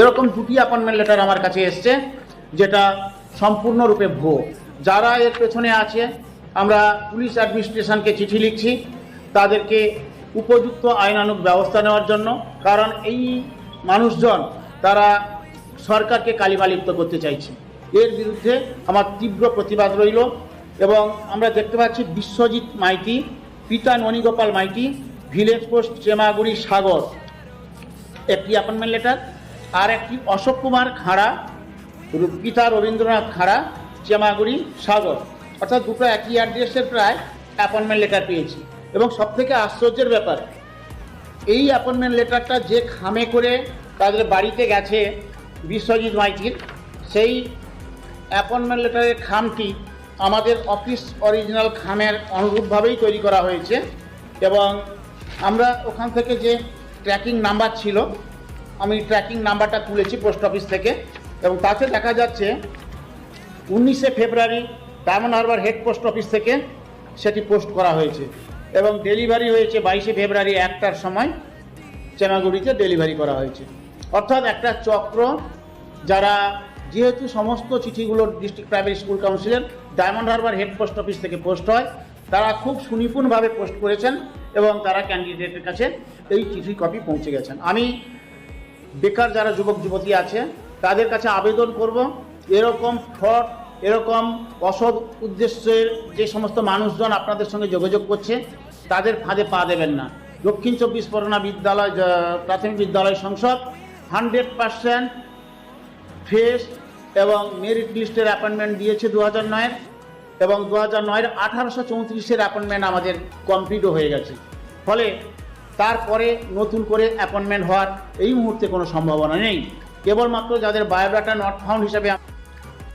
এরকম দুটি appointment letter আমার কাছে এসছে, যেটা সম্পূর্ণরূপে ভুয়ো। যারা এর পেছনে আছে, আমরা পুলিশ অ্যাডমিনিস্ট্রেশনকে চিঠি লিখছি তাদেরকে উপযুক্ত আইনানুগ ব্যবস্থা নেওয়ার জন্য, কারণ এই মানুষজন তারা সরকারকে কালিমালিপ্ত করতে চাইছে। এর বিরুদ্ধে আমার তীব্র প্রতিবাদ রইল এবং আমরা দেখতে পাচ্ছি বিশ্বজিৎ মাইতি, পিতা ননীগোপাল মাইতি, ভিলেজ পোস্ট, চেমাগুড়ি, সাগর। একটি অ্যাপয়েন্টমেন্ট লেটার আর একটি অশোক কুমার খাড়া পিতা রবীন্দ্রনাথ খাড়া চেমাগুড়ি সাগর। অর্থাৎ দুটো একই অ্যাড্রেসের প্রায় অ্যাপয়েন্টমেন্ট লেটার পেয়েছি। এবং সবথেকে আশ্চর্যের ব্যাপার, এই অ্যাপয়েন্টমেন্ট লেটারটা যে খামে করে তাদের বাড়িতে গেছে বিশ্বজিৎ মাইতির, সেই অ্যাপয়েন্টমেন্ট লেটারের খামটি আমাদের অফিস অরিজিনাল খামের অনুরূপভাবেই তৈরি করা হয়েছে। এবং আমরা ওখান থেকে যে ট্র্যাকিং নাম্বার ছিল। আমি ট্র্যাকিং নাম্বারটা তুলেছি পোস্ট অফিস থেকে এবং তাতে দেখা যাচ্ছে উনিশে February Diamond Harbour head post office থেকে সেটি পোস্ট করা হয়েছে এবং ডেলিভারি হয়েছে বাইশে ফেব্রুয়ারি একটার সময় চেনাগুড়িতে ডেলিভারি করা হয়েছে। অর্থাৎ একটা চক্র যারা যেহেতু সমস্ত চিঠিগুলো ডিস্ট্রিক্ট প্রাইমারি স্কুল কাউন্সিলের Diamond Harbour head post office থেকে পোস্ট হয়, তারা খুব সুনিপুণভাবে পোস্ট করেছেন এবং তারা ক্যান্ডিডেটের কাছে এই চিঠি কপি পৌঁছে গেছেন। আমি বেকার যারা যুবক, যুবতী আছে, তাদের কাছে আবেদন করব। এরকম ফ্রড এরকম অসৎ উদ্দেশ্যের যে সমস্ত মানুষজন আপনাদের সঙ্গে যোগাযোগ করছে, তাদের ফাঁদে পা দেবেন না। দক্ষিণ চব্বিশ পরগনা বিদ্যালয় প্রাথমিক বিদ্যালয় সংসদ হান্ড্রেড পার্সেন্ট ফ্রেশ এবং মেরিট লিস্টের অ্যাপয়েন্টমেন্ট দিয়েছে দু হাজার নয়ের এবং দু হাজার নয়ের আঠারোশো চৌত্রিশের অ্যাপয়েন্টমেন্ট আমাদের কমপ্লিটও হয়ে গেছে। ফলে তারপরে নতুন করে অ্যাপয়েন্টমেন্ট হওয়ার এই মুহূর্তে কোনো সম্ভাবনা নেই। কেবলমাত্র যাদের বায়োডাটা নট ফাউন্ড হিসাবে